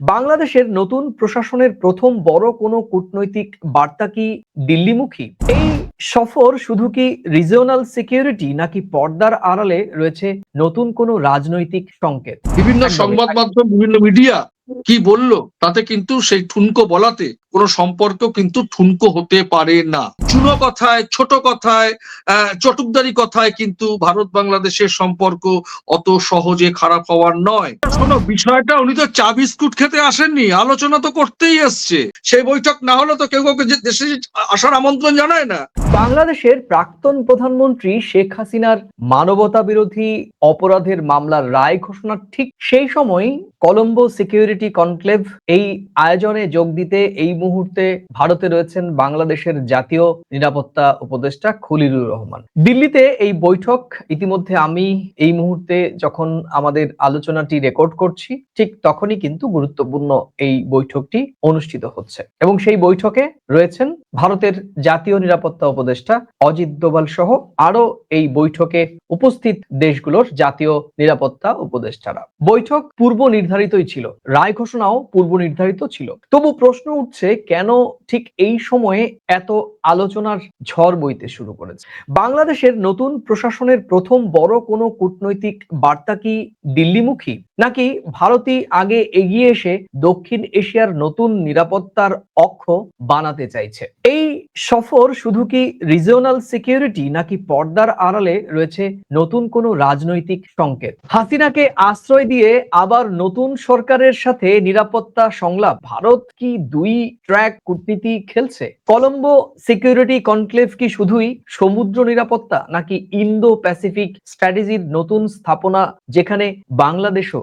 বাংলাদেশের নতুন প্রশাসনের প্রথম বড় কোনো কূটনৈতিক বার্তা কি দিল্লিমুখী? এই সফর শুধু কি রিজিওনাল সিকিউরিটি নাকি পর্দার আড়ালে রয়েছে নতুন কোনো রাজনৈতিক সংকেত? বিভিন্ন সংবাদ মাধ্যম বিভিন্ন মিডিয়া কি বলল তাতে কিন্তু সেই ঠুনকো বলাতে কোনো সম্পর্ক কিন্তু ঠুনকো হতে পারে না। চুনো কথায়, ছোট কথায় চটুকদারি কথায় কিন্তু ভারত বাংলাদেশের সম্পর্ক অত সহজে খারাপ হওয়ার নয়। শোনো, বিষয়টা উনি তো চা বিস্কুট খেতে আসেননি, আলোচনা তো করতেই এসছে। সেই বৈঠক না হলে তো কেউ কাউকে দেশে আসার আমন্ত্রণ জানায় না। বাংলাদেশের প্রাক্তন প্রধানমন্ত্রী শেখ হাসিনার মানবতা বিরোধী অপরাধের মামলার রায় ঘোষণার ঠিক সেই সময় কলম্বো সিকিউরিটি কনক্লেভ এই আয়োজনে যোগ দিতে এই মুহূর্তে ভারতে রয়েছেন বাংলাদেশের জাতীয় নিরাপত্তা উপদেষ্টা খলিলুর রহমান। দিল্লিতে এই বৈঠক, ইতিমধ্যে আমি এই মুহূর্তে যখন আমাদের আলোচনাটি রেকর্ড করছি, ঠিক তখনই কিন্তু গুরুত্বপূর্ণ এই বৈঠকটি অনুষ্ঠিত হচ্ছে। এবং সেই বৈঠকে রয়েছেন ভারতের জাতীয় নিরাপত্তা উপদেষ্টা অজিত দোভাল সহ আরও এই বৈঠকে উপস্থিত দেশগুলোর জাতীয় নিরাপত্তা উপদেষ্টারা। বৈঠক পূর্ব নির্ধারিতই ছিল, রায় ঘোষণাও পূর্ব নির্ধারিত ছিল। তবু প্রশ্ন উঠছে কেন ঠিক এই সময়ে এত আলোচনার ঝড় বইতে শুরু করেছে? বাংলাদেশের নতুন প্রশাসনের প্রথম বড় কোনো কূটনৈতিক বার্তা কি দিল্লিমুখী? নাকি ভারতই আগে এগিয়ে এসে দক্ষিণ এশিয়ার নতুন নিরাপত্তার অক্ষ বানাতে চাইছে? এই সফর শুধু কি রিজিওনাল সিকিউরিটি নাকি পর্দার আড়ালে রয়েছে নতুন কোনো রাজনৈতিক সংকেত? হাসিনাকে আশ্রয় দিয়ে আবার নতুন সরকারের সাথে নিরাপত্তা সংলাপ, ভারত কি দুই ট্র্যাক কূটনীতি খেলছে? কলম্বো সিকিউরিটি কনক্লেভ কি শুধুই সমুদ্র নিরাপত্তা নাকি ইন্দো প্যাসিফিক স্ট্র্যাটেজির নতুন স্থাপনা যেখানে বাংলাদেশও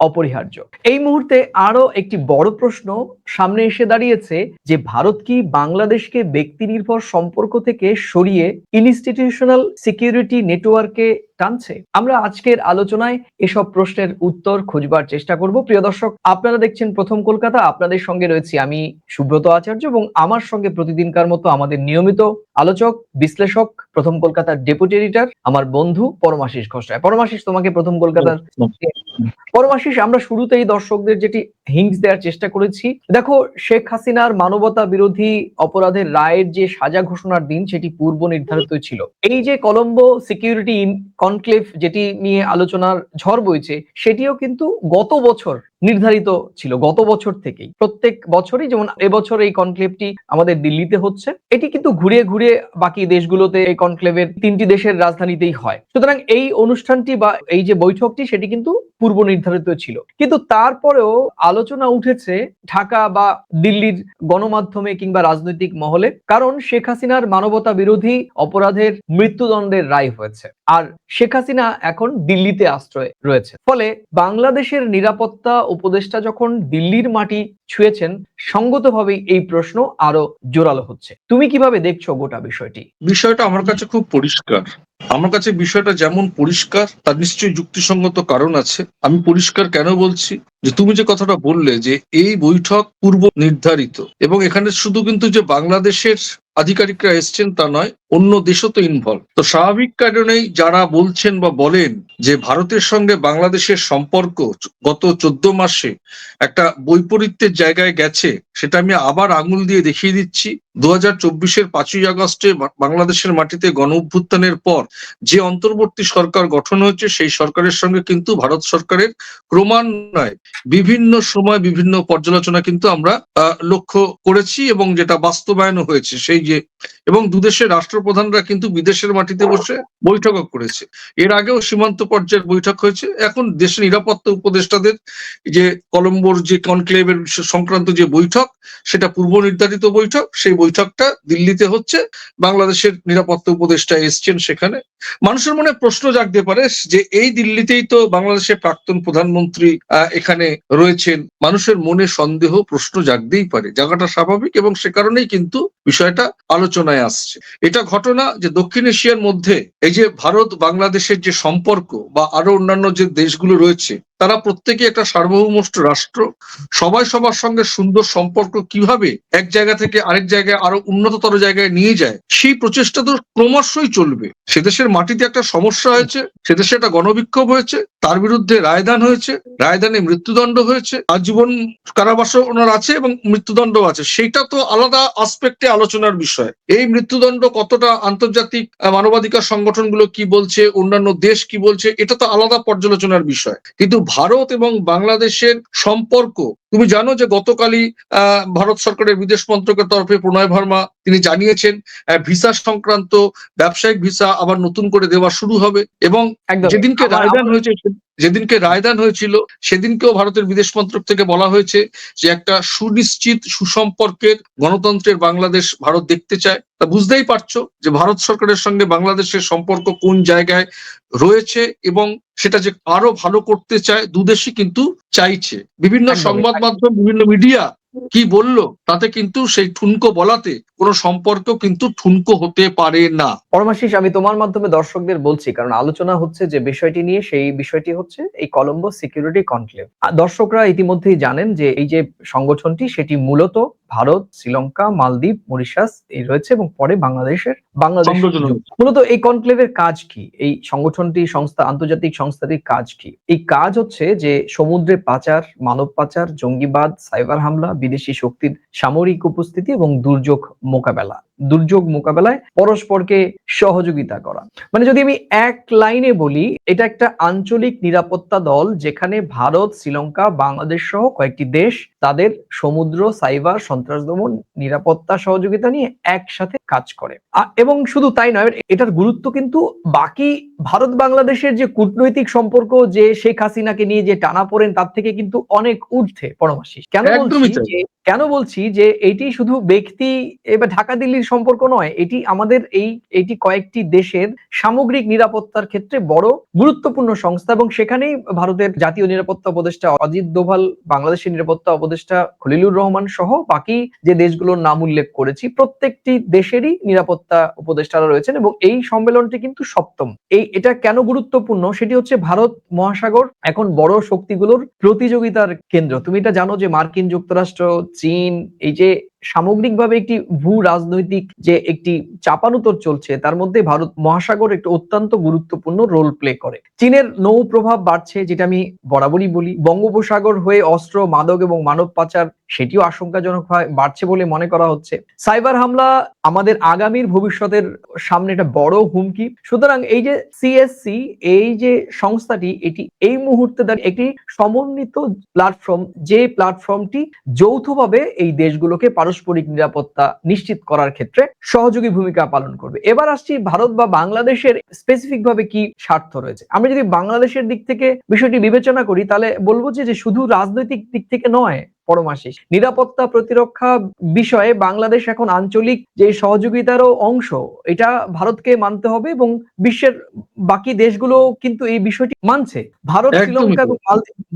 অপরিহার্য। এই মুহূর্তে আরও একটি বড় প্রশ্ন সামনে এসে দাঁড়িয়েছে যে ভারত কি বাংলাদেশকে ব্যক্তি নির্ভর সম্পর্ক থেকে সরিয়ে ইনস্টিটিউশনাল সিকিউরিটি নেটওয়ার্কে টানছে? আমরা আজকের আলোচনায় এসব প্রশ্নের উত্তর খুঁজবার চেষ্টা করব। প্রিয় দর্শক আপনারা দেখছেন প্রথম কলকাতা। আপনাদের সঙ্গে রয়েছি আমি সুব্রত আচার্য এবং আমার সঙ্গে প্রতিদিনকার মতো আমাদের নিয়মিত আলোচক বিশ্লেষক প্রথম কলকাতার ডেপুটি এডিটর আমার বন্ধু পরমাশিস ঘোষরায় পরমাশিস তোমাকে প্রথম কলকাতার পরমাশিস আমরা শুরুতেই দর্শকদের যেটি হিংস দেওয়ার চেষ্টা করেছি। দেখো, শেখ হাসিনার মানবতা বিরোধী অপরাধের রায়ের যে সাজা ঘোষণার দিন, সেটি পূর্ব নির্ধারিত ছিল। এই যে কলম্বো সিকিউরিটি কনক্লেভ যেটি নিয়ে আলোচনার ঝড় বইছে, সেটিও কিন্তু গত বছর নির্ধারিত ছিল গত বছর থেকেই। প্রত্যেক বছরই যেমন এবছর এই কনক্লেভটি আমাদের দিল্লিতে হচ্ছে, এটি কিন্তু ঘুরিয়ে ঘুরিয়ে বাকি দেশগুলোতে এই কনক্লেভের তিনটি দেশের রাজধানীতেই হয়। সুতরাং এই অনুষ্ঠানটি বা এই যে বৈঠকটি সেটি কিন্তু পূর্ব নির্ধারিত ছিল। কিন্তু তারপরেও আলোচনা উঠেছে ঢাকা বা দিল্লির গণমাধ্যমে কিংবা রাজনৈতিক মহলে, কারণ শেখ হাসিনার মানবতা বিরোধী অপরাধের মৃত্যুদণ্ডের রায় হয়েছে। আর শেখ হাসিনা এখন দিল্লিতে আশ্রয় রয়েছে। ফলে বাংলাদেশের নিরাপত্তা উপদেষ্টা যখন দিল্লির মাটি ছুঁয়েছেন, সঙ্গতভাবেই এই প্রশ্ন আরও জোরালো হচ্ছে। তুমি কীভাবে দেখছ গোটা বিষয়টি? বিষয়টা আমার কাছে খুব পরিষ্কার। আমার কাছে বিষয়টা যেমন পরিষ্কার, তার নিশ্চয়ই যুক্তিসঙ্গত কারণ আছে। আমি পরিষ্কার কেন বলছি? যে তুমি যে কথাটা বললে যে এই বৈঠক পূর্ব নির্ধারিত, এবং এখানে শুধু কিন্তু যে বাংলাদেশের আধিকারিকরা এসছেন তা নয়, অন্য দেশও তো ইনভলভ তো স্বাভাবিক কারণেই যারা বলছেন বা বলেন যে ভারতের সঙ্গে বাংলাদেশের সম্পর্ক গত চোদ্দ মাসে একটা বৈপরীত্যের জায়গায় গেছে, সেটা আমি আবার আঙুল দিয়ে দেখিয়ে দিচ্ছি। দু হাজার চব্বিশের পাঁচই আগস্টে বাংলাদেশের মাটিতে গণ অভ্যুত্থানের পর যে অন্তর্বর্তী সরকার গঠন হয়েছে, সেই সরকারের সঙ্গে কিন্তু ভারত সরকারের ক্রমান্বয়ে বিভিন্ন সময় বিভিন্ন পর্যালোচনা কিন্তু আমরা লক্ষ্য করেছি এবং যেটা বাস্তবায়নও হয়েছে সেই যে এবং দুদেশের রাষ্ট্রপ্রধানরা কিন্তু বিদেশের মাটিতে বসে বৈঠকও করেছে। এর আগেও সীমান্ত পর্যায়ের বৈঠক হয়েছে। এখন দেশের নিরাপত্তা উপদেষ্টাদের যে কলম্বোর যে কনক্লেভের সংক্রান্ত যে বৈঠক সেটা পূর্ব নির্ধারিত বৈঠক। সেই বৈঠকটা দিল্লিতে হচ্ছে। বাংলাদেশের নিরাপত্তা উপদেষ্টা এসছেন সেখানে। মানুষের মনে প্রশ্ন জাগতে পারে যে এই দিল্লিতেই তো বাংলাদেশের প্রাক্তন প্রধানমন্ত্রী আহ, এখানে রয়েছেন, মানুষের মনে সন্দেহ, প্রশ্ন জাগতেই পারে। জায়গাটা স্বাভাবিক এবং সে কারণেই কিন্তু বিষয়টা আলোচনায় আসছে। এটা ঘটনা যে দক্ষিণ এশিয়ার মধ্যে, এই যে ভারত বাংলাদেশের যে সম্পর্ক বা আরও অন্যান্য যে দেশগুলো রয়েছে তারা প্রত্যেকে একটা সার্বভৌমষ্ট রাষ্ট্র। সবাই সবার সঙ্গে সুন্দর সম্পর্ক কীভাবে এক জায়গা থেকে আরেক জায়গায় আরও উন্নততর জায়গায় নিয়ে যায়, সেই প্রচেষ্টা তো ক্রমশই চলবে। সে দেশের মাটিতে একটা সমস্যা হয়েছে, সে দেশে একটা গণবিক্ষোভ হয়েছে, তার বিরুদ্ধে রায়দান হয়েছে, রায়দানে মৃত্যুদণ্ড হয়েছে, আজীবন কারাবাস ওনার আছে এবং মৃত্যুদণ্ড আছে। সেটা তো আলাদা আসপেক্টে আলোচনার বিষয়। এই মৃত্যুদণ্ড কতটা আন্তর্জাতিক মানবাধিকার সংগঠনগুলো কি বলছে, অন্যান্য দেশ কি বলছে, এটা তো আলাদা পর্যালোচনার বিষয়। কিন্তু ভারত এবং বাংলাদেশের সম্পর্ক। তুমি জানো যে গতকালই ভারত সরকারের বিদেশ মন্ত্রকের তরফে প্রণয় ভার্মা তিনি জানিয়েছেন ভিসা সংক্রান্ত ব্যবসায়িক ভিসা আবার নতুন করে দেওয়া শুরু হবে এবং যেদিনকে রায়দান হয়েছে যেদিনকে রায়দান হয়েছিল সেদিনকেও ভারতের বিদেশ মন্ত্রক থেকে বলা হয়েছে যে একটা সুনিশ্চিত সুসম্পর্কের গণতন্ত্রের বাংলাদেশ ভারত দেখতে চায়। তা বুঝতেই পারছ যে ভারত সরকারের সঙ্গে বাংলাদেশের সম্পর্ক কোন জায়গায় রয়েছে এবং সেটা যে আরও ভালো করতে চায় দুদেশই কিন্তু চাইছে। বিভিন্ন সংবাদ মাধ্যম বিভিন্ন মিডিয়া কি বলল? তাতে কিন্তু সেই ঠুনকো বলাতে কোনো সম্পর্ক কিন্তু ঠুনকো হতে পারে না। পরমাশিস, আমি তোমার মাধ্যমে দর্শকদের বলছি, কারণ আলোচনা হচ্ছে যে বিষয়টি নিয়ে, সেই বিষয়টি হচ্ছে এই কলম্বো সিকিউরিটি কনক্লেভ দর্শকরা ইতিমধ্যেই জানেন যে এই যে সংগঠনটি, সেটি মূলত ভারত শ্রীলঙ্কা মালদ্বীপ মরিশাস এই রয়েছে এবং পরে বাংলাদেশের বাংলাদেশ মূলত এই কনক্লেভের কাজ কি? এই সংগঠনটি সংস্থা আন্তর্জাতিক সংস্থাটির কাজ কি? এই কাজ হচ্ছে যে সমুদ্রে পাচার মানব পাচার জঙ্গিবাদ সাইবার হামলা বিদেশি শক্তির সামরিক উপস্থিতি এবং দুর্যোগ মোকাবেলা। দুর্যোগ মোকাবেলায় পরস্পরকে সহযোগিতা করা। মানে যদি আমি এক লাইনে বলি এটা একটা আঞ্চলিক নিরাপত্তা দল যেখানে ভারত শ্রীলঙ্কা বাংলাদেশ সহ কয়েকটি দেশ তাদের সমুদ্র সাইবার সন্ত্রাস দমন নিরাপত্তা সহযোগিতা নিয়ে একসাথে কাজ করে। এবং শুধু তাই নয় এটার গুরুত্ব কিন্তু বাকি ভারত বাংলাদেশের যে কূটনৈতিক সম্পর্ক যে শেখ হাসিনাকে নিয়ে যে টানা পড়েন তার থেকে কিন্তু অনেক ঊর্ধ্বে পরমাশিস কেন বলছি কেন বলছি যে এটি শুধু ব্যক্তি, এবার ঢাকা দিল্লির সম্পর্ক নয়, এটি আমাদের এই, এটি কয়েকটি দেশের সামগ্রিক নিরাপত্তার ক্ষেত্রে বড় গুরুত্বপূর্ণ সংস্থা এবং সেখানেই ভারতের জাতীয় নিরাপত্তা উপদেষ্টা অজিত দোভাল, বাংলাদেশের নিরাপত্তা উপদেষ্টা খলিলুর রহমান সহ বাকি যে দেশগুলোর নাম উল্লেখ করেছি, প্রত্যেকটি দেশেরই নিরাপত্তা উপদেষ্টারা রয়েছেন এবং এই সম্মেলনটি কিন্তু সপ্তম। এই, এটা কেন গুরুত্বপূর্ণ? সেটি হচ্ছে ভারত মহাসাগর এখন বড় শক্তিগুলোর প্রতিযোগিতার কেন্দ্র। তুমি এটা জানো যে মার্কিন যুক্তরাষ্ট্র চীন এই যে সামগ্রিকভাবে একটি ভূ রাজনৈতিক যে একটি চাপানুতর চলছে, তার মধ্যে ভারত মহাসাগর একটি অত্যন্ত গুরুত্বপূর্ণ রোল প্লে করে। চীনের নৌ প্রভাব বাড়ছে, যেটা আমি বরাবরই বলি। বঙ্গোপসাগর হয়ে অস্ত্র, মাদক এবং মানব পাচার, সেটিও আশঙ্কাজনক হয়, বাড়ছে বলে মনে করা হচ্ছে। সাইবার হামলা আমাদের আগামীর ভবিষ্যতের সামনে একটা বড় হুমকি। সুতরাং এই যে সিএসসি এই যে সংস্থাটি, এটি এই মুহূর্তে দাঁড়িয়ে একটি সমন্বিত প্ল্যাটফর্ম যে প্ল্যাটফর্মটি যৌথভাবে এই দেশগুলোকে পারস্পরিক নিরাপত্তা নিশ্চিত করার ক্ষেত্রে সহযোগী ভূমিকা পালন করবে। এবার আসছি ভারত বা বাংলাদেশের স্পেসিফিক ভাবে কি স্বার্থ রয়েছে। আমরা যদি বাংলাদেশের দিক থেকে বিষয়টি বিবেচনা করি, তাহলে বলব যে শুধু রাজনৈতিক দিক থেকে নয় পরমাশিস নিরাপত্তা প্রতিরক্ষা বিষয়ে বাংলাদেশ এখন আঞ্চলিক যে সহযোগিতারও অংশ এটা ভারতকে মানতে হবে এবং বিশ্বের বাকি দেশগুলো কিন্তু এই বিষয়টি মানছে। ভারত শ্রীলঙ্কা এবং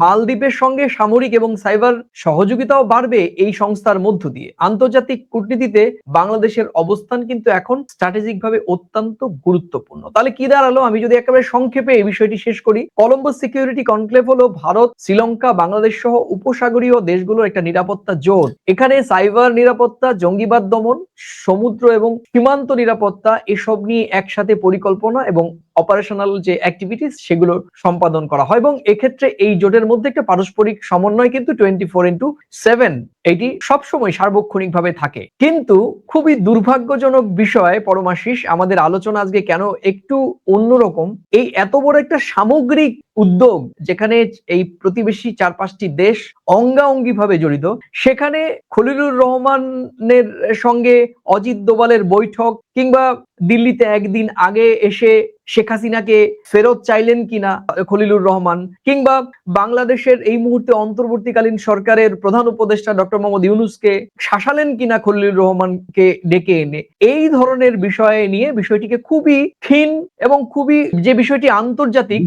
মালদ্বীপের সঙ্গে সামরিক এবং সাইবার সহযোগিতাও বাড়বে এই সংস্থার মধ্য দিয়ে। আন্তর্জাতিক কূটনীতিতে বাংলাদেশের অবস্থান কিন্তু এখন স্ট্র্যাটেজিক ভাবে অত্যন্ত গুরুত্বপূর্ণ। তাহলে কি দাঁড়াল? আমি যদি একেবারে সংক্ষেপে এই বিষয়টি শেষ করি। কলম্বো সিকিউরিটি কনক্লেভ হলো ভারত শ্রীলঙ্কা বাংলাদেশ সহ উপসাগরীয় একটা নিরাপত্তা জোট এখানে সাইবার নিরাপত্তা জঙ্গিবাদ দমন সমুদ্র এবং সীমান্ত নিরাপত্তা এসব নিয়ে একসাথে পরিকল্পনা এবং অপারেশনাল যে অ্যাক্টিভিটিস সেগুলো সম্পাদন করা হয় এবং এক্ষেত্রে এই জোটের মধ্যে একটা পারস্পরিক সমন্বয় কিন্তু টোয়েন্টি ফোর ইন্টু সেভেন এটি সবসময় সার্বক্ষণিকভাবে থাকে। কিন্তু খুবই দুর্ভাগ্যজনক বিষয়, পরমাশিস, আমাদের আলোচনা আজকে কেন একটু অন্যরকম, এই এত বড় একটা সামগ্রিক উদ্যোগ যেখানে এই প্রতিবেশী চার পাঁচটি দেশ অঙ্গাঅঙ্গি ভাবে জড়িত, সেখানে খলিলুর রহমানের সঙ্গে অজিত দোবালের বৈঠক কিংবা দিল্লিতে একদিন আগে এসে শেখ হাসিনাকে ফেরত চাইলেন কিনা খলিলুর রহমান কিংবা বাংলাদেশের এই মুহূর্তে অন্তর্বর্তীকালীন সরকারের প্রধান উপদেষ্টা ডক্টর মোহাম্মদ ইউনুসকে শাসালেন কিনা খলিলুর রহমানকে ডেকে এনে এই ধরনের বিষয়ে নিয়ে বিষয়টিকে খুবই ক্ষীণ এবং খুবই যে বিষয়টি আন্তর্জাতিক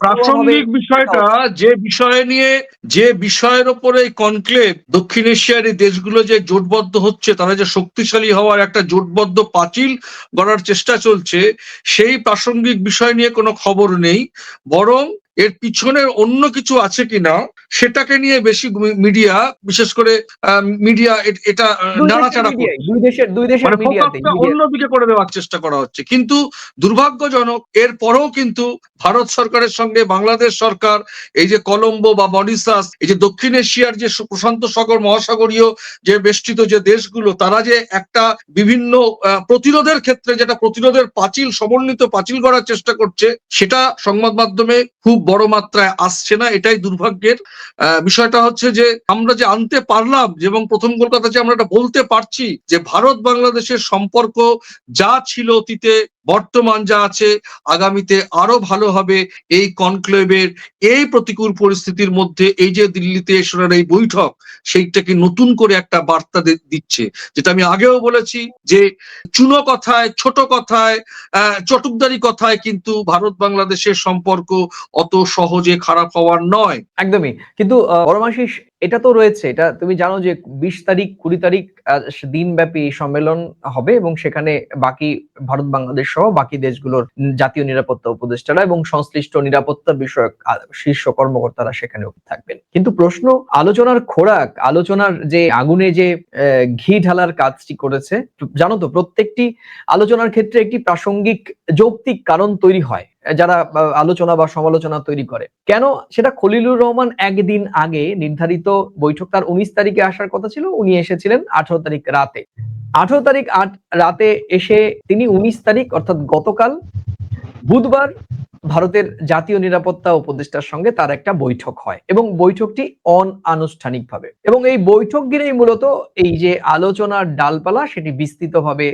প্রাসঙ্গিক বিষয়টা যে বিষয় নিয়ে যে বিষয়ের ওপরে কনক্লেভ দক্ষিণ এশিয়ার এই দেশগুলো যে জোটবদ্ধ হচ্ছে তারা যে শক্তিশালী হওয়ার একটা জোটবদ্ধ পাঁচিল গড়ার চেষ্টা চলছে সেই প্রাসঙ্গিক বিষয় নিয়ে কোনো খবর নেই বরং এর পিছনে অন্য কিছু আছে কিনা সেটাকে নিয়ে বেশি মিডিয়া বিশেষ করে মিডিয়া এটা নাড়াচাড়া করছে। মিডিয়ায়, দুই দেশের দুই দেশের মানে অন্যদিকে করে দেওয়ার চেষ্টা করা হচ্ছে। কিন্তু দুর্ভাগ্যজনক এর পরেও কিন্তু ভারত সরকারের সঙ্গে বাংলাদেশ সরকার এই যে কলম্বো বা মরিসাস এই যে দক্ষিণ এশিয়ার যে প্রশান্ত সাগর মহাসাগরীয় যে বেষ্টিত যে দেশগুলো তারা যে একটা বিভিন্ন প্রতিরোধের ক্ষেত্রে যেটা প্রতিরোধের পাঁচিল সমন্বিত পাঁচিল করার চেষ্টা করছে সেটা সংবাদ মাধ্যমে খুব বড় মাত্রায় আসছে না, এটাই দুর্ভাগ্যের। বিষয়টা হচ্ছে যে আমরা যে আনতে পারলাম যে এবং প্রথম কলকাতা যে আমরা এটা বলতে পারছি যে ভারত বাংলাদেশের সম্পর্ক যা ছিল অতীতে বর্তমান যা আছে, আগামীতে আরও ভালো হবে এই কনক্লেভের, এই প্রতিকূল পরিস্থিতির মধ্যে এই যে দিল্লিতে এসরার এই বৈঠক, সেইটাকে নতুন করে একটা বার্তা দিচ্ছে। যেটা আমি আগেও বলেছি যে চুনো কথায়, ছোট কথায় চটুকদারি কথায় কিন্তু ভারত বাংলাদেশের সম্পর্ক অত সহজে খারাপ হওয়ার নয়। একদমই। কিন্তু পরমাশিস এটা তো রয়েছে, এটা তুমি জানো যে বিশ তারিখ, কুড়ি তারিখ দিন ব্যাপী সম্মেলন হবে এবং সেখানে বাকি ভারত, বাংলাদেশ সহ বাকি দেশগুলোর জাতীয় নিরাপত্তা উপদেষ্টারা এবং সংশ্লিষ্ট নিরাপত্তা বিষয়ক শীর্ষ কর্মকর্তারা সেখানে থাকবেন। কিন্তু প্রশ্ন, আলোচনার খোরাক, আলোচনার যে আগুনে যে ঘি ঢালার কাজটি করেছে, জানো তো প্রত্যেকটি আলোচনার ক্ষেত্রে একটি প্রাসঙ্গিক, যৌক্তিক কারণ তৈরি হয়। যারা আলোচনা বা সমালোচনা তৈরি করে। কেন? সেটা খলিলুর রহমান একদিন আগে নির্ধারিত বৈঠক তার উনিশ তারিখে আসার কথা ছিল, উনি এসেছিলেন আঠারো তারিখ রাতে। আঠারো তারিখ আট, রাতে এসে তিনি উনিশ তারিখ, অর্থাৎ গতকাল বুধবার ভারতের জাতীয় নিরাপত্তা উপদেষ্টার সঙ্গে তার একটা বৈঠক হয় এবং বৈঠকটি অন আনুষ্ঠানিকভাবে এবং এই বৈঠক ঘিরেই মূলত এই যে আলোচনার ডালপালা সেটি বিস্তৃতভাবে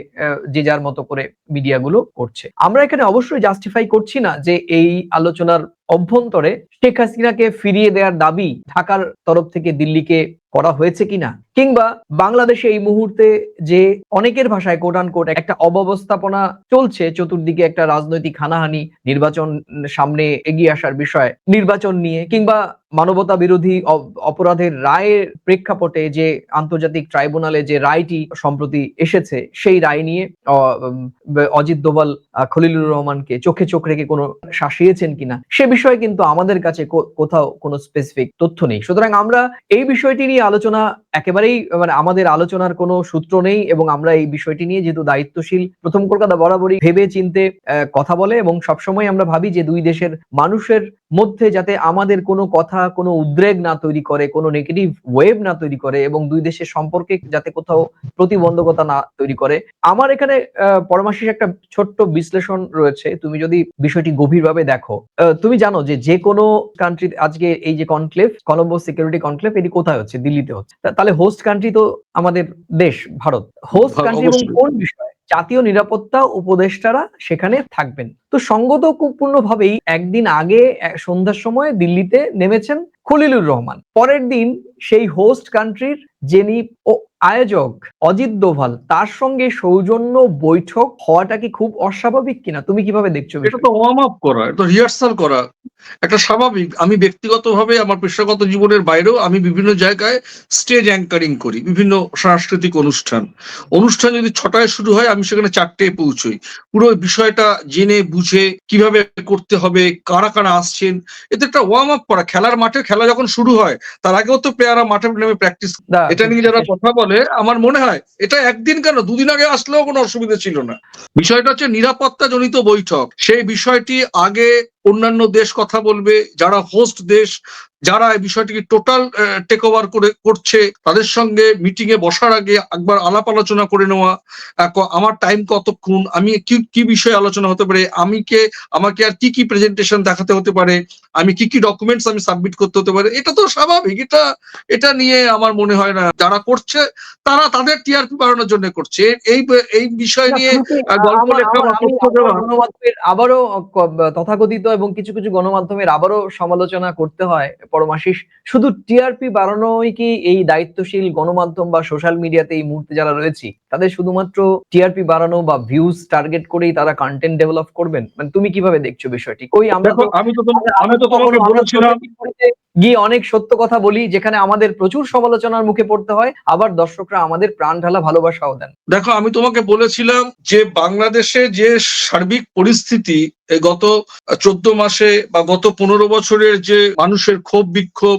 যে যার মতো করে মিডিয়াগুলো করছে। আমরা এখানে অবশ্যই জাস্টিফাই করছি না যে এই আলোচনার অভ্যন্তরে শেখ হাসিনাকে ফিরিয়ে দেওয়ার দাবি ঢাকার তরফ থেকে দিল্লিকে করা হয়েছে কিনা? কিংবা বাংলাদেশে এই মুহূর্তে যে অনেকের ভাষায় কোট আন কোট একটা অব্যবস্থাপনা চলছে, চতুর্দিকে একটা রাজনৈতিক হানাহানি, নির্বাচন সামনে এগিয়ে আসার বিষয়, নির্বাচন নিয়ে, কিংবা মানবতা বিরোধী অপরাধের রায়ের প্রেক্ষাপটে যে আন্তর্জাতিক ট্রাইব্যুনালে যে রায়টি সম্প্রতি এসেছে, সেই রায় নিয়ে অজিত দোভাল খলিলুর রহমানকে চোখে চোখ রেখে কোনো শাসিয়েছেন কিনা, সে বিষয়ে কিন্তু আমাদের কাছে কোথাও কোনো স্পেসিফিক তথ্য নেই। সুতরাং আমরা এই বিষয়টি নিয়ে আলোচনা একেবারেই মানে আমাদের আলোচনার কোনো সূত্র নেই এবং আমরা এই বিষয়টি নিয়ে যেহেতু দায়িত্বশীল, প্রথম কলকাতা বরাবরই ভেবে চিনতে কথা বলে এবং সবসময় আমরা ভাবি যে দুই দেশের মানুষের মধ্যে যাতে আমাদের কোনো কথা কোনো উদ্রেক না তৈরি করে কোনো নেগেটিভ ওয়েভ না তৈরি করে এবং দুই দেশের সম্পর্কে যাতে কোথাও প্রতিবন্ধকতা না তৈরি করে। আমার এখানে আহ, পরামর্শের একটা ছোট্ট বিশ্লেষণ রয়েছে। তুমি যদি বিষয়টি গভীরভাবে দেখো তুমি জানো যে যে কোনো কান্ট্রি আজকে এই যে কনক্লেভ কলম্বো সিকিউরিটি কনক্লেভ এটি কোথায় হচ্ছে? দিল্লিতে হচ্ছে। তাহলে হোস্ট কান্ট্রি তো আমাদের দেশ ভারত। হোস্ট কান্ট্রি এবং কোন বিষয়? জাতীয় নিরাপত্তা উপদেষ্টারা সেখানে থাকবেন। তো সঙ্গতপূর্ণ ভাবেই একদিন আগে সন্ধ্যার সময় দিল্লিতে নেমেছেন খলিলুর রহমান। পরের দিন সেই হোস্ট কান্ট্রির যিনি আয়োজক অজিত দোভাল, তার সঙ্গে সৌজন্য বৈঠক হওয়াটা কি খুব অস্বাভাবিক কিনা? তুমি কীভাবে দেখছ এটা তো ওয়ার্ম আপ করা, এটা রিহার্সাল করা। একটা স্বাভাবিক, আমি ব্যক্তিগতভাবে আমার পেশাগত জীবনের বাইরেও আমি বিভিন্ন জায়গায় স্টেজ অ্যাঙ্কারিং করি, বিভিন্ন সাংস্কৃতিক অনুষ্ঠান। অনুষ্ঠান যদি ছটায় শুরু হয়, আমি সেখানে চারটে পৌঁছই। পুরো বিষয়টা জেনে, বুঝে কীভাবে করতে হবে, কারা কারা আসছেন, এতে একটা ওয়ার্ম আপ করা, খেলার মাঠে খেলা যখন শুরু হয় তার আগেও তো প্লেয়াররা মাঠে নেমে প্র্যাকটিস এটা নিয়ে যারা কথা বলে আমার মনে হয় এটা একদিন কেন দুদিন আগে আসলেও কোনো অসুবিধা ছিল না। বিষয়টা হচ্ছে নিরাপত্তা জনিত বৈঠক। সেই বিষয়টি আগে অন্যান্য দেশ কথা বলবে যারা হোস্ট দেশ যারা এই বিষয়টিকে টোটাল টেক ওভার করে করছে তাদের সঙ্গে মিটিং এ বসার আগে একবার আলাপ আলোচনা করে নেওয়া আমার টাইম কতক্ষণ আমি কি কি বিষয়ে আলোচনা হতে পারে আমি কে আমাকে আর কি কি প্রেজেন্টেশন দেখাতে হতে পারে আমি কি কি ডকুমেন্টস আমি সাবমিট করতে হতে পারে এটা তো স্বাভাবিক এটা এটা নিয়ে আমার মনে হয় না যারা করছে তারা তাদের টিআরপি বাড়ানোর জন্য করছে এই এই বিষয় নিয়ে গল্প লেখা আবারও তথাকথিত এবং কিছু কিছু গণমাধ্যমের আবারও সমালোচনা করতে হয় পরমাশিস। শুধু টিআরপি বাড়ানোই কি এই দায়িত্বশীল গণমাধ্যম বা সোশ্যাল মিডিয়াতে এই মুহূর্তে যারা রয়েছে তাদের শুধুমাত্র টিআরপি বাড়ানো বা ভিউজ টার্গেট করেই তারা কন্টেন্ট ডেভেলপ করবেন? মানে তুমি কীভাবে দেখছ বিষয়টি? কই আমরা আমি তো আমি তো তোমাকে বলেছিলাম গিয়ে অনেক সত্য কথা বলি, যেখানে আমাদের প্রচুর সমালোচনার মুখে পড়তে হয়, আবার দর্শকরা আমাদের প্রাণ ঢালা ভালোবাসাও দেন। দেখো, আমি তোমাকে বলেছিলাম যে বাংলাদেশে যে সার্বিক পরিস্থিতি গত চোদ্দ মাসে বা গত পনেরো বছরের যে মানুষের ক্ষোভ, বিক্ষোভ,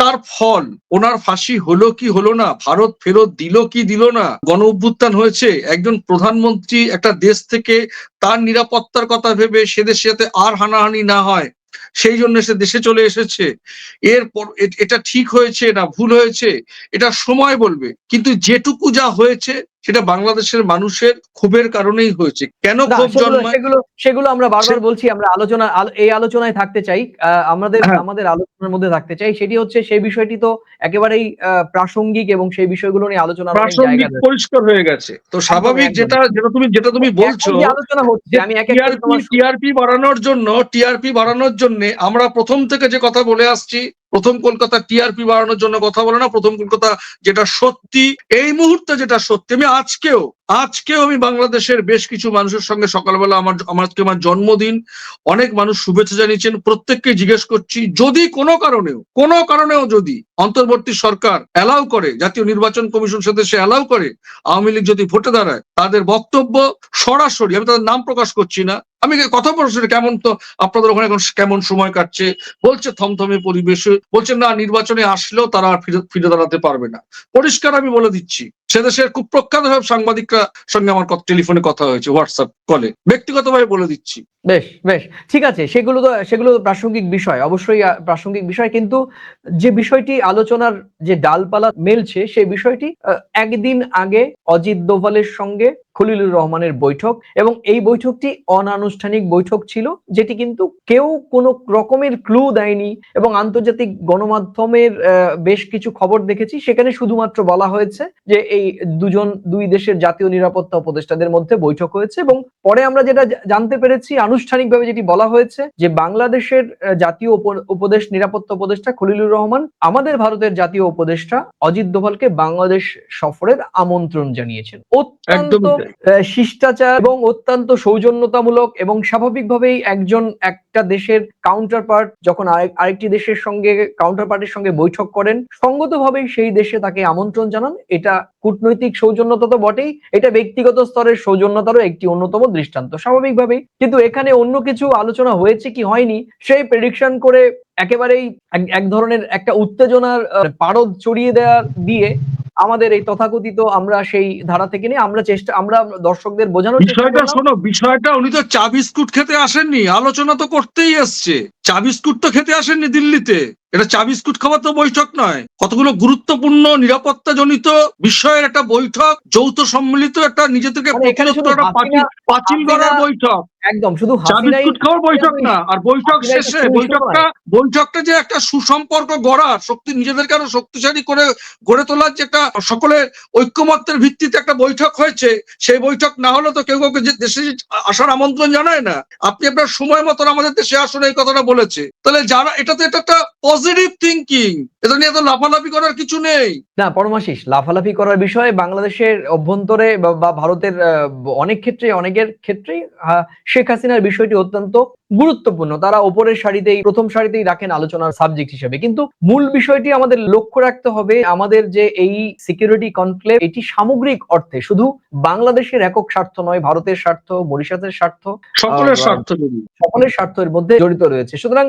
তার ফল, ওনার ফাঁসি হলো কি হলো না, ভারত ফেরত দিল কি দিল না, গণ অভ্যুত্থান হয়েছে, একজন প্রধানমন্ত্রী একটা দেশ থেকে তার নিরাপত্তার কথা ভেবে সে দেশে যাতে আর হানাহানি না হয় সেই জন্য সে দেশে চলে এসেছে। এরপর এটা ঠিক হয়েছে না ভুল হয়েছে? এটা সময় বলবে। কিন্তু যেটুকু যা হয়েছে সেটা বাংলাদেশের মানুষের ক্ষোভের কারণেই হয়েছে। কেন ক্ষোভ সেগুলো জন্মায়? সেগুলো সেগুলো আমরা বারবার বলছি আমরা আলোচনা এই আলোচনায় থাকতে চাই। আমাদের হ্যাঁ। আমাদের আলোচনার মধ্যে থাকতে চাই। সেটি হচ্ছে সেই বিষয়টি তো একেবারেই প্রাসঙ্গিক এবং সেই বিষয়গুলো নিয়ে আলোচনা প্রাসঙ্গিক পরিষ্কার হয়ে গেছে। তো স্বাভাবিক যেটা যেটা তুমি যেটা তুমি বলছো আলোচনা হচ্ছে আমি টিআরপি বাড়ানোর জন্য টিআরপি বাড়ানোর জন্য আমরা প্রথম থেকে যে কথা বলে আসছি প্রথম কলকাতা টিআরপি বাড়ানোর জন্য কথা বলে না, প্রথম কলকাতা যেটা সত্যি, এই মুহূর্তে যেটা সত্যি, আমি আজকেও আজকেও আমি বাংলাদেশের বেশ কিছু মানুষের সঙ্গে সকালবেলা আমার আমার আমার জন্মদিন, অনেক মানুষ শুভেচ্ছা জানিয়েছেন। প্রত্যেককে জিজ্ঞেস করছি, যদি কোনো কারণেও কোনো কারণেও যদি অন্তর্বর্তী সরকার অ্যালাউ করে, জাতীয় নির্বাচন কমিশন সদস্য অ্যালাউ করে, আওয়ামী লীগ যদি ভোটে দাঁড়ায়, তাদের বক্তব্য সরাসরি, আমি তাদের নাম প্রকাশ করছি না। আমি কথা বলছি কেমন তো আপনাদের ওখানে এখন কেমন সময় কাটছে, বলছে থমথমে পরিবেশে, বলছে না নির্বাচনে আসলেও তারা ফিরে ফিরে দাঁড়াতে পারবে না। পরিষ্কার আমি বলে দিচ্ছি, সে দেশের খুব প্রখ্যাত ভাবে সাংবাদিকরা সঙ্গে আমার টেলিফোনে কথা হয়েছে, হোয়াটসঅ্যাপ কলে। ব্যক্তিগতভাবে বলে দিচ্ছি। বেশ বেশ। ঠিক আছে, সেগুলো তো সেগুলো প্রাসঙ্গিক বিষয়। অবশ্যই প্রাসঙ্গিক বিষয়, কিন্তু যে বিষয়টি আলোচনার যে ডালপালা মেলছে, সেই বিষয়টি একদিন আগে অজিত দোভালের সঙ্গে খলিলুর রহমানের বৈঠক এবং এই বৈঠকটি অনানুষ্ঠানিক বৈঠক ছিল, যেটি কিন্তু কেউ কোনো রকমের ক্লু দেয়নি এবং আন্তর্জাতিক গণমাধ্যমের বেশ কিছু খবর দেখেছি। সেখানে শুধুমাত্র বলা হয়েছে যে এই দুজন, দুই দেশের জাতীয় নিরাপত্তা উপদেষ্টাদের মধ্যে বৈঠক হয়েছে এবং পরে আমরা যেটা জানতে পেরেছি, আনুষ্ঠানিকভাবে যেটি বলা হয়েছে যে বাংলাদেশের জাতীয় উপদেশ, নিরাপত্তা উপদেষ্টা খলিলুর রহমান, আমাদের ভারতের জাতীয় উপদেষ্টা অজিত দোভালকে বাংলাদেশ সফরের আমন্ত্রণ জানিয়েছেন। অত্যন্ত শিষ্টাচার এবং অত্যন্ত সৌজন্যতামূলক এবং স্বাভাবিকভাবেই একজন একটা দেশের কাউন্টার পার্ট যখন আরেক- আরেকটি দেশের সঙ্গে কাউন্টার পার্টির সঙ্গে বৈঠক করেন, সঙ্গতভাবেই সেই দেশে তাকে আমন্ত্রণ জানান। এটা কূটনৈতিক সৌজন্যতা তো বটেই, এটা ব্যক্তিগত স্তরের সৌজন্যতারও একটি অন্যতম দৃষ্টান্ত, স্বাভাবিকভাবেই। কিন্তু এখানে অন্য কিছু আলোচনা হয়েছে কি হয়নি, সেই প্রেডিকশন করে একেবারেই এক- এক ধরনের একটা উত্তেজনার পারদ চড়িয়ে দেওয়া দিয়ে আমাদের এই তথাকথিত আমরা সেই ধারা থেকে নিয়ে আমরা চেষ্টা আমরা দর্শকদের বোঝানোর বিষয়টা শোনো বিষয়টা উনি তো চা বিস্কুট খেতে আসেননি আলোচনা তো করতেই এসছে। চা বিস্কুট তো খেতে আসেননি দিল্লিতে। এটা চা বিস্কুট খাওয়া তো বৈঠক নয়। কতগুলো গুরুত্বপূর্ণ নিরাপত্তা জনিত বিষয়ের একটা বৈঠক যৌথ সম্মিলিত একটা নিজেদেরকে মানে এখানে করার পাঁচিল করার বৈঠক। একদম শুধু চা বিস্কুট খাওয়ার বৈঠক না আর বৈঠক শেষে বৈঠকটা বৈঠকটা যে একটা সুসম্পর্ক গড়ার শক্তি নিজেদেরকে আরও শক্তিশালী করে গড়ে তোলার যে একটা সকলের ঐক্যমত্যের ভিত্তিতে একটা বৈঠক হয়েছে সেই বৈঠক না হলে তো কেউ কাউকে দেশে আসার আমন্ত্রণ জানায় না। আপনি আপনার সময় মতন আমাদের দেশে আসুন এই কথাটা বলেছে। তাহলে যারা এটা তো এটা একটা পজিটিভ থিঙ্কিং এটা নিয়ে তো লাফালাফি করার কিছু নেই। না পরমাশিস লাফালাফি করার বিষয়ে বাংলাদেশের অভ্যন্তরে বা ভারতের অনেক ক্ষেত্রে অনেকের ক্ষেত্রেই আহ, শেখ হাসিনার বিষয়টি অত্যন্ত গুরুত্বপূর্ণ। তারা ওপরের সারিতেই প্রথম সারিতেই রাখেন আলোচনার সাবজেক্ট হিসেবে। কিন্তু মূল বিষয়টি আমাদের লক্ষ্য রাখতে হবে আমাদের যে এই সিকিউরিটি কনক্লেভ এটি সামগ্রিক অর্থে শুধু বাংলাদেশের একক স্বার্থ নয় ভারতের স্বার্থ মরিশাসের স্বার্থ সকলের স্বার্থ সকলের স্বার্থের মধ্যে জড়িত রয়েছে। সুতরাং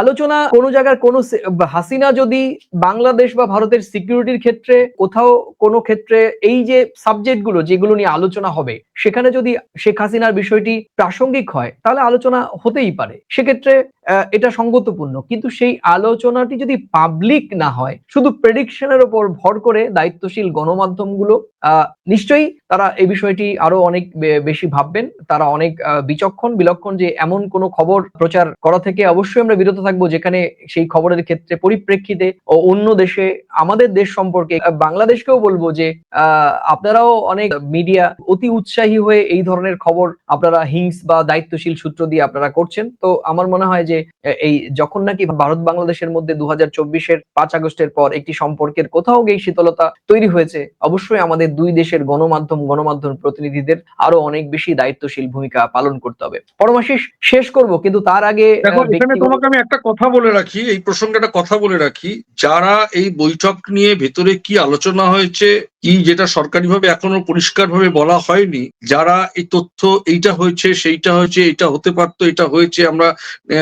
আলোচনা কোনো জায়গার কোনো হাসিনা যদি বাংলাদেশ বা ভারতের সিকিউরিটির ক্ষেত্রে কোথাও কোনো ক্ষেত্রে এই যে সাবজেক্টগুলো যেগুলো নিয়ে আলোচনা হবে সেখানে যদি শেখ হাসিনার বিষয়টি প্রাসঙ্গিক হয় তাহলে আলোচনা হতেই পারে। সেক্ষেত্রে এটা সঙ্গতপূর্ণ। কিন্তু সেই আলোচনাটি যদি পাবলিক না হয়, শুধু প্রেডিকশনের ওপর ভর করে দায়িত্বশীল গণমাধ্যমগুলো নিশ্চয়ই তারা এই বিষয়টি আরও অনেক বেশি ভাববেন। তারা অনেক বিচক্ষণ, বিলক্ষণ যে এমন কোনো খবর প্রচার করা থেকে অবশ্যই আমরা বিরত থাকব, যেখানে সেই খবরের ক্ষেত্রে পরিপ্রেক্ষিতে ও অন্য দেশে, আমাদের দেশ সম্পর্কে বাংলাদেশকেও বলব যে আপনারাও অনেক মিডিয়া অতি উৎসাহী হয়ে এই ধরনের খবর আপনারা হিংস বা দায়িত্বশীল সূত্র দিয়ে আপনারা করছেন। তো আমার মনে হয় যে এই যখন নাকি ভারত বাংলাদেশের মধ্যে দু হাজার চব্বিশের পাঁচ আগস্টের পর একটি সম্পর্কের কোথাও গিয়ে শীতলতা তৈরি হয়েছে, অবশ্যই আমাদের দুই দেশের গণমাধ্যম গণমাধ্যম প্রতিনিধিদের আরও অনেক বেশি দায়িত্বশীল ভূমিকা পালন করতে হবে। পরমাশিস শেষ করব কিন্তু তার আগে এখানে তোমাকে আমি একটা কথা বলে রাখি এই প্রসঙ্গে একটা কথা বলে রাখি। যারা এই বৈঠক নিয়ে ভেতরে কি আলোচনা হয়েছে কি যেটা সরকারিভাবে এখনও পরিষ্কারভাবে বলা হয়নি যারা এই তথ্য এইটা হয়েছে সেইটা হয়েছে এটা হতে পারতো এটা হয়েছে আমরা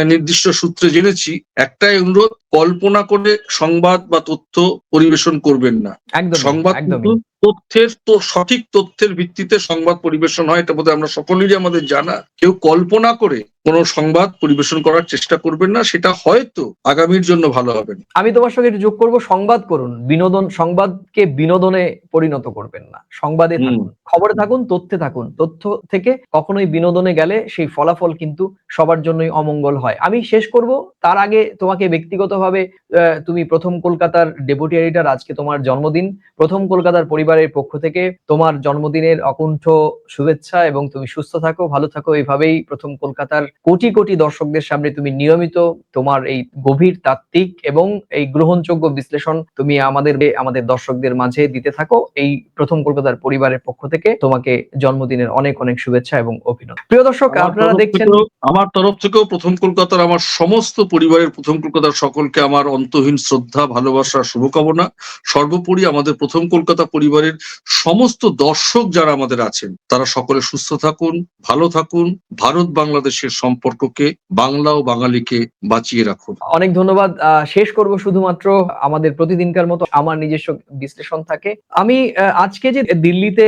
নির্দিষ্ট সূত্রে জেনেছি একটাই অনুরোধ কল্পনা করে সংবাদ বা তথ্য পরিবেশন করবেন না। সংবাদ তথ্যের তো সঠিক তথ্যের ভিত্তিতে সংবাদ পরিবেশন হয় এটা বোধহয় আমরা সকলেরই আমাদের জানা। কেউ কল্পনা করে কোনো সংবাদ পরিবেশন করার চেষ্টা করবেন না সেটা হয়তো আগামীর জন্য ভালো হবে না। আমি তোমার সঙ্গে একটু যোগ করব সংবাদ করুন। বিনোদন সংবাদকে বিনোদনে পরিণত করবেন না। সংবাদে থাকুন খবরে থাকুন তথ্যে থাকুন। তথ্য থেকে কখনোই বিনোদনে গেলে সেই ফলাফল কিন্তু সবার জন্যই অমঙ্গল হয়। আমি শেষ করব তার আগে তোমাকে ব্যক্তিগতভাবে আহ, তুমি প্রথম কলকাতার ডেপুটি এডিটর আজকে তোমার জন্মদিন। প্রথম কলকাতার পরিবারের পক্ষ থেকে তোমার জন্মদিনের অকুণ্ঠ শুভেচ্ছা এবং তুমি সুস্থ থাকো ভালো থাকো এইভাবেই প্রথম কলকাতার কোটি কোটি দর্শকদের সামনে তুমি নিয়মিত তোমার এই গভীর তাত্ত্বিক এবং এই গ্রহণযোগ্য বিশ্লেষণ তুমি আমাদের আমাদের দর্শকদের মাঝে দিতে থাকো। এই প্রথম কলকাতার পরিবারের পক্ষ থেকে তোমাকে জন্মদিনের অনেক অনেক শুভেচ্ছা এবং অভিনন্দন। প্রিয় দর্শক আপনারা দেখছেন আমার তরফ থেকেও প্রথম কলকাতার আমার সমস্ত পরিবারের প্রথম কলকাতার সকলকে আমার অন্তহীন শ্রদ্ধা ভালোবাসা শুভকামনা। সর্বোপরি আমাদের প্রথম কলকাতা পরিবারের সমস্ত দর্শক যারা আমাদের আছেন তারা সকলে সুস্থ থাকুন ভালো থাকুন। ভারত বাংলাদেশের সম্পর্ককে, বাংলা ও বাঙালিকে বাঁচিয়ে রাখুন। অনেক ধন্যবাদ। শেষ করব শুধুমাত্র আমাদের প্রতিদিনকার মতো আমার নিজস্ব বিশ্লেষণ থাকে। আমি আজকে যে দিল্লিতে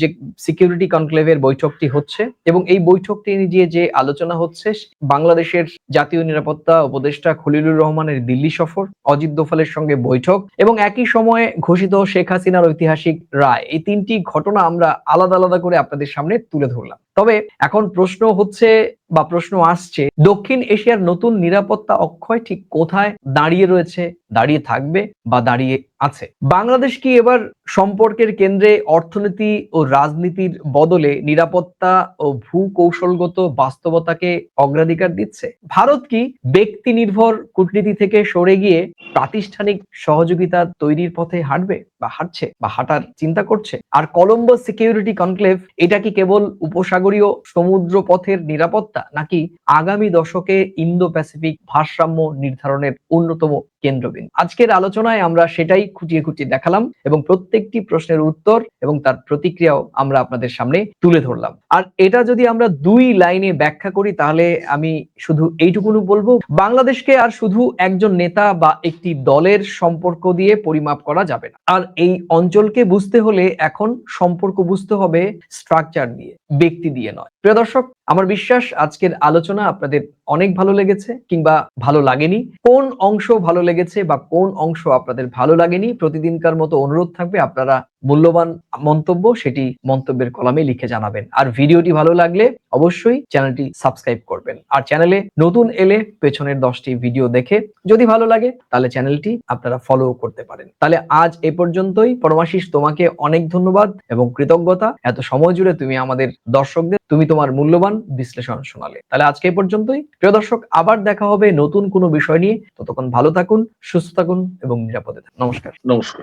যে সিকিউরিটি কনক্লেভের বৈঠকটি হচ্ছে এবং এই বৈঠকটি নিয়ে যে আলোচনা হচ্ছে, বাংলাদেশের জাতীয় নিরাপত্তা উপদেষ্টা খলিলুর রহমানের দিল্লি সফর, অজিত দোফালের সঙ্গে বৈঠক এবং একই সময়ে ঘোষিত শেখ হাসিনার ঐতিহাসিক রায়। এই তিনটি ঘটনা আমরা আলাদা আলাদা করে আপনাদের সামনে তুলে ধরলাম। তবে এখন প্রশ্ন হচ্ছে বা প্রশ্ন আসছে, দক্ষিণ এশিয়ার নতুন নিরাপত্তা অক্ষয় ঠিক কোথায় দাঁড়িয়ে রয়েছে? দাঁড়িয়ে থাকবে বা দাঁড়িয়ে আছে। বাংলাদেশ কি এবার সম্পর্কের কেন্দ্রে অর্থনীতি ও রাজনীতির বদলে নিরাপত্তা ও ভূ কৌশলগত বাস্তবতাকে অগ্রাধিকার দিচ্ছে? ভারত কি ব্যক্তি নির্ভর কূটনীতি থেকে সরে গিয়ে প্রাতিষ্ঠানিক সহযোগিতা তৈরির পথে হাঁটবে বা হাঁটছে বা হাঁটার চিন্তা করছে? আর কলম্বো সিকিউরিটি কনক্লেভ, এটা কি কেবল উপসাগরীয় সমুদ্র পথের নিরাপত্তা নাকি আগামী দশকে ইন্দো প্যাসিফিক ভারসাম্য নির্ধারণের অন্যতম কেন্দ্রবিন্দু। আজকের আলোচনায় আমরা সেটাই খুঁটিয়ে খুঁটিয়ে দেখালাম এবং প্রত্যেকটি প্রশ্নের উত্তর এবং তার প্রতিক্রিয়াও আমরা আপনাদের সামনে তুলে ধরলাম। আর এটা যদি আমরা দুই লাইনে ব্যাখ্যা করি, তাহলে আমি শুধু এইটুকুনি বলব, বাংলাদেশকে আর শুধু একজন নেতা বা একটি দলের সম্পর্ক দিয়ে পরিমাপ করা যাবে না। আর এই অঞ্চলকে বুঝতে হলে এখন সম্পর্ক বুঝতে হবে স্ট্রাকচার দিয়ে ব্যক্তি দিয়ে নয়। প্রিয় দর্শক, আমার বিশ্বাস আজকের আলোচনা আপনাদের অনেক ভালো লেগেছে কিংবা ভালো লাগেনি। কোন অংশ ভালো লেগেছে বা কোন অংশ আপনাদের ভালো লাগেনি প্রতিদিনকার মতো অনুরোধ থাকবে আপনারা মূল্যবান মন্তব্য সেটি মন্তব্যের কলামে লিখে জানাবেন। আর ভিডিওটি ভালো লাগলে অবশ্যই চ্যানেলটি সাবস্ক্রাইব করবেন। আর চ্যানেলে নতুন এলে পেছনের দশটি ভিডিও দেখে যদি ভালো লাগে তাহলে চ্যানেলটি আপনারা ফলো করতে পারেন। তাহলে আজ এ পর্যন্তই। পরমাশিস, তোমাকে অনেক ধন্যবাদ এবং কৃতজ্ঞতা। এত সময় জুড়ে তুমি আমাদের দর্শকদের, তুমি তোমার মূল্যবান বিশ্লেষণ শোনালে। তাহলে আজকে এই পর্যন্তই। প্রিয় দর্শক, আবার দেখা হবে নতুন কোনো বিষয় নিয়ে। ততক্ষণ ভালো থাকুন, সুস্থ থাকুন এবং নিরাপদে থাকুন। নমস্কার। নমস্কার।